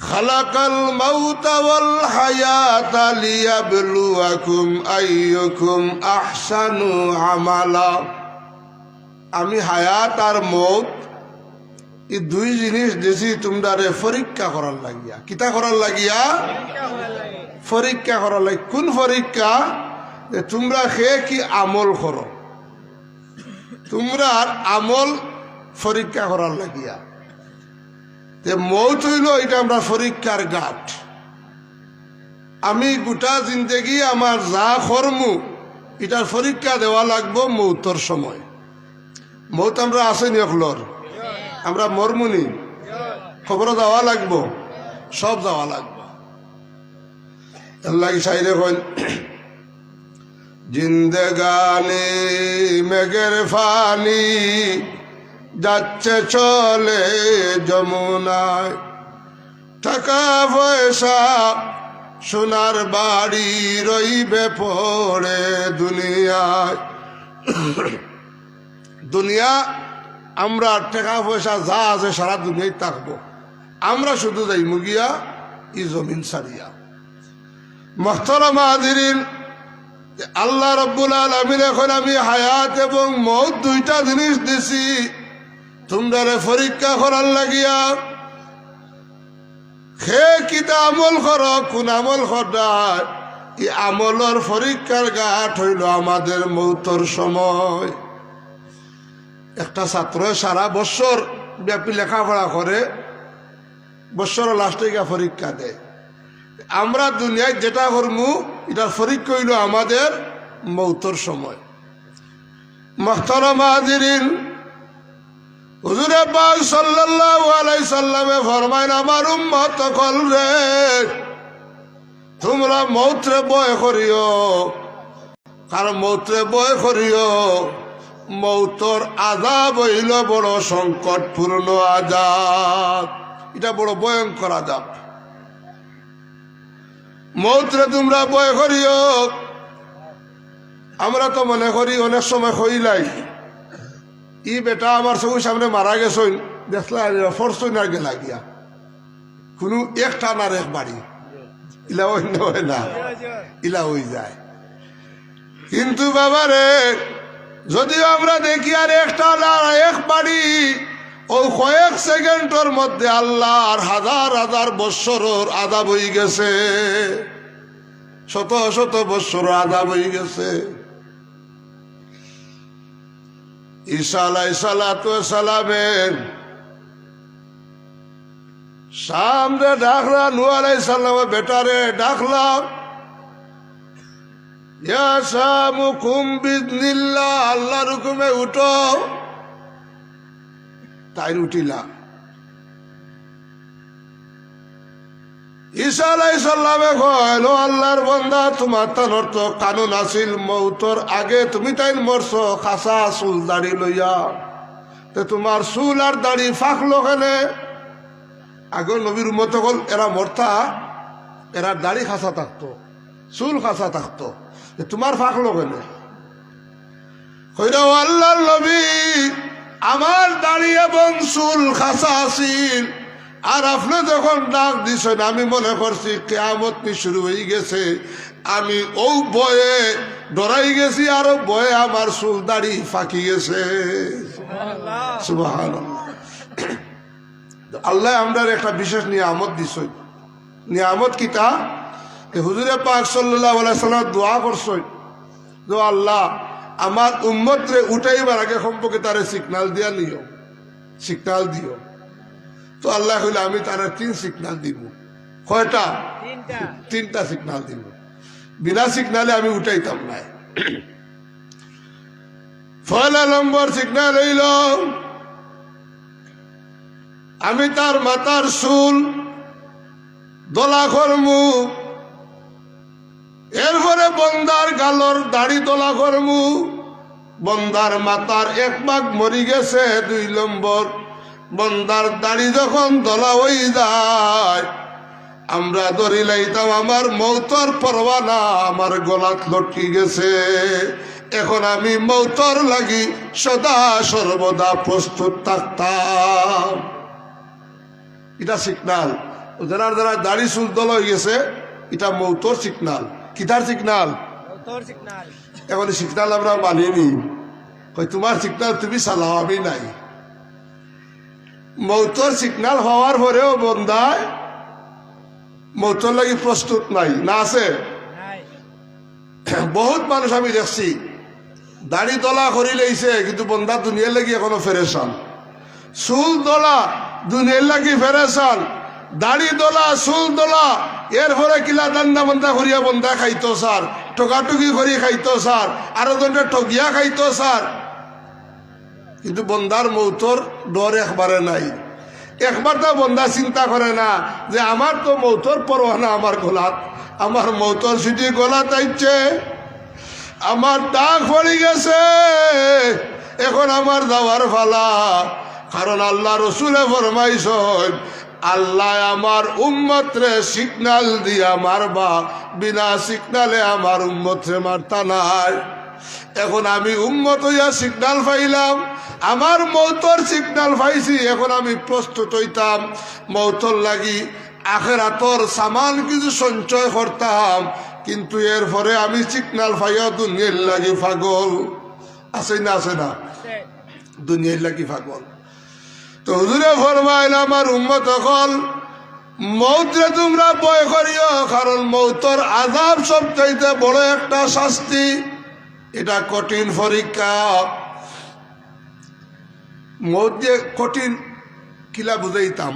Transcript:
খালাকাল আমি হায়াত আর মত এই দুই জিনিস দিছি তোমরা রে পরীক্ষা করার লাগিয়া। কিতা করার লাগিয়া? পরীক্ষা করার লাগে। কোন পরীক্ষা? যে তোমরা সে কি আমল কর? তোমরা আমল পরীক্ষা করার লাগিয়া। যে মৌত হইল, এটা আমরা পরীক্ষার গাঠ আমি গোটা জিন্দগি আমার যা কর্মু, এটার পরীক্ষা দেওয়া লাগবো মৌতর সময়। মৌত আমরা আসেনি অকলর। আমরা মরমুনি খবর দেওয়া লাগবো, সব দেওয়া লাগবো। আল্লাহ সাইরে কইন জিন্দেগানি মেঘের ফানি যাচ্ছে চলে যমুনায়। টাকা পয়সা সোনার বাড়ি রইবে পড়ে দুনিয়ায়। দুনিয়া, আমরা টাকা পয়সা যা আছে সারা দুনিয়ায় থাকব। আমরা শুধু যাই মুগিয়া, ই জমিন সারিয়া। মহতরম আদিরিন আল্লাহ রব্বুল আলমিন এখন আমি হায়াত এবং মৌত দুইটা জিনিস দিছি। তোমরা পরীক্ষা করার লাগিয়া সে কিতা আমল কর, কোন আমল করার এই আমলের পরীক্ষার গাঠ হইল আমাদের মৌতর সময়। একটা ছাত্র সারা বছর ব্যাপী লেখাপড়া করে বছর লাস্টে গিয়া পরীক্ষা দেয়। আমরা দুনিয়ায় যেটা করমু, এটার পরীক্ষা হইল আমাদের মৌতর সময়। মখতরম হাজিরিন হুজুরে পাক সাল্লাল্লাহু আলাইহি সাল্লামে ফরমাইন, আমার উম্মত কল রে। তোমরা মৌত্রে বয় করিও। কারণ মৌত্রে বয় করিও, মৌতর আজাব হইল বড় সংকটপূর্ণ আজাব এটা বড় ভয়ঙ্কর আজাব মৌত্রে তোমরা বয় করিও। আমরা তো মনে করি অনেক সময় হইলাই। ই বেটা আমার চকুর সামনে মারা গেছইন দেখলা ফরসইন আর গেলা গিয়া। কোনো একটা না এক বাড়ি। ইলা হয় না, ইলা হয়ে যায়। কিন্তু বাবারে যদিও আমরা দেখি আর একটা না এক বাড়ি, ও কয়েক সেকেন্ডের মধ্যে আল্লাহ আর হাজার হাজার বৎসরের আদাব হয়ে গেছে। শত শত বৎসর আদাব হয়ে গেছে। ঈসা আলাই সালামের সামনে ডাকলা নু আলাই সাল্লামের বেটারে ডাকলাম আল্লাহর হুকুমে উঠো। তাই উঠিলা ঈসা আলাই সাল্লামে কইল, আল্লাহর বন্দা, তোমার কানুন আছিল মৌতর আগে তুমি তাই মরছো, খাসা চুল দাড়ি লইয়া। তে তোমার চুল আর দাড়ি ফাঁকলো কেনে আগে নবীর মতো কল এরা মরতা, এরা দাড়ি খাসা থাকতো, চুল খাসা থাকতো তোমার ফাঁকলো কেনে কইরা আল্লাহর নবী, আমার দাড়ি এবং চুল খাসা আছিল আর আপনি যখন ডাক দিছেন আমি মনে করছি কেয়ামত নি শুরু হয়ে গেছে। আমি ও বয়ে ডরাই গেছি আর বয়ে আমার চুল দাড়ি ফাঁকি গেছে। আল্লাহ আমরা একটা বিশেষ নিয়ামত দিছ নিয়ামত কিতা হুজুরে পাক সাল্লাহ সাল্লাম দোয়া করছই যে আল্লাহ আমার উম্মতরে উঠাইবার আগে সম্পর্কে তারে সিগনাল দিয়া নিও। সিগনাল দিও। তো আল্লাহ হইলে আমি তারা তিন সিগনাল দিব। কয়টা? তিনটা। সিগনাল দিব। বিনা সিগনালে আমি উঠাইতাম না। ফয়লা নম্বর সিগনাল হইল আমি তার মাতার চুল দোলা করমু এরপরে বন্দার গালর দাড়ি দোলা করমু বন্দার মাতার এক ভাগ মরি গেছে দুই নম্বর। বন্দার দাড়ি যখন দলা হয়ে যায় আমরা ধরি লাইতাম আমার মৌতর পরবানা আমার গলাত লটকি গেছে। এখন আমি মৌতর লাগি সদা সর্বদা প্রস্তুত থাকতাম। এটা সিগনাল যারা যারা দাড়ি চুল দল হয়ে গেছে এটা মৌতর সিগনাল কিতার সিগনাল এখন সিগনাল আমরা মানিনি তোমার সিগনাল তুমি চালাও আমি নাই। মৌতর সিগনাল হওয়ার পরেও বন্ধায় মৌতর লাগি প্রস্তুত নাই। না আছে? বহুত মানুষ আমি দেখছি। দাড়ি দলা করি লইছে কিন্তু বন্ধা দুনিয়ার লাগি এখনও ফেরেছান চুল দলা দুনিয়ার লাগি ফেরেছান দাড়ি দলা চুল দলা এরপরে কিলা দান্দা বন্ধা করিয়া বন্ধা খাইতো স্যার টকাটুকি করি খাইতো স্যার আরও জনটা ঠগিয়া খাইতো স্যার কিন্তু বন্দার মৌতর ডর একবারে নাই। একবার তো বন্দা চিন্তা করে না যে আমার তো মৌতর পরোয়ানা আমার গোলাত। আমার মৌতর সিটি গোলাত আইছে আমার ডাক পড়ে গেছে, এখন আমার যাওয়ার ফালা কারণ আল্লাহ রসুলে ফরমাইছ আল্লাহ আমার উম্মতরে সিগনাল দিয়া মারবা, বিনা সিগনালে আমার উম্মতরে মারতা নাই। এখন আমি উম্মত হইয়া সিগনাল পাইলাম। আমার মৌতর সিগনাল পাইছি, এখন আমি প্রস্তুত হইতাম। মৌতর লাগি আখেরাতর সামান কিছু সঞ্চয় করতাম, কিন্তু এরপরে আমি সিগনাল পাইয়া দুনিয়ার লাগি পাগল। আছে না আছে না? দুনিয়ার লাগি পাগল। তো হুজুরে ফরমাইল, আমার উম্মত হল মৌতরে তোমরা বয় করিও, কারণ মৌতর আজাব সবচাইতে বড় একটা শাস্তি। এটা কঠিন পরীক্ষা। মৌত যে কঠিন কিলা বুঝাইতাম